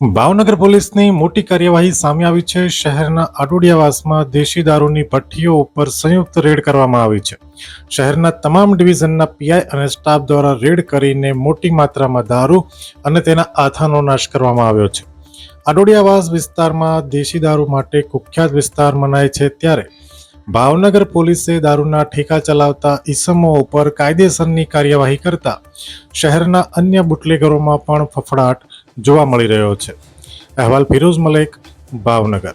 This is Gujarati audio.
ભાવનગર પોલીસની મોટી કાર્યવાહી સામે આવી છે. શહેરના આડોડિયાવાસમાં દેશી દારૂની ભઠ્ઠીઓ ઉપર સંયુક્ત રેડ કરવામાં આવી છે. શહેરના તમામ ડિવિઝનના પીઆઈ અને સ્ટાફ દ્વારા રેડ કરીને મોટી માત્રામાં દારૂ અને તેના આથાનો નાશ કરવામાં આવ્યો છે. આડોડિયાવાસ વિસ્તારમાં દેશી દારૂ માટે કુખ્યાત વિસ્તાર મનાય છે ત્યારે ભાવનગર પોલીસે દારૂના ઠેકા ચલાવતા ઈસમો ઉપર કાયદેસરની કાર્યવાહી કરતા શહેરના અન્ય બુટલેગરોમાં પણ ફફડાટ જોવા મળી રહ્યો છે. અહેવાલ ફિરોઝ મલેક, ભાવનગર.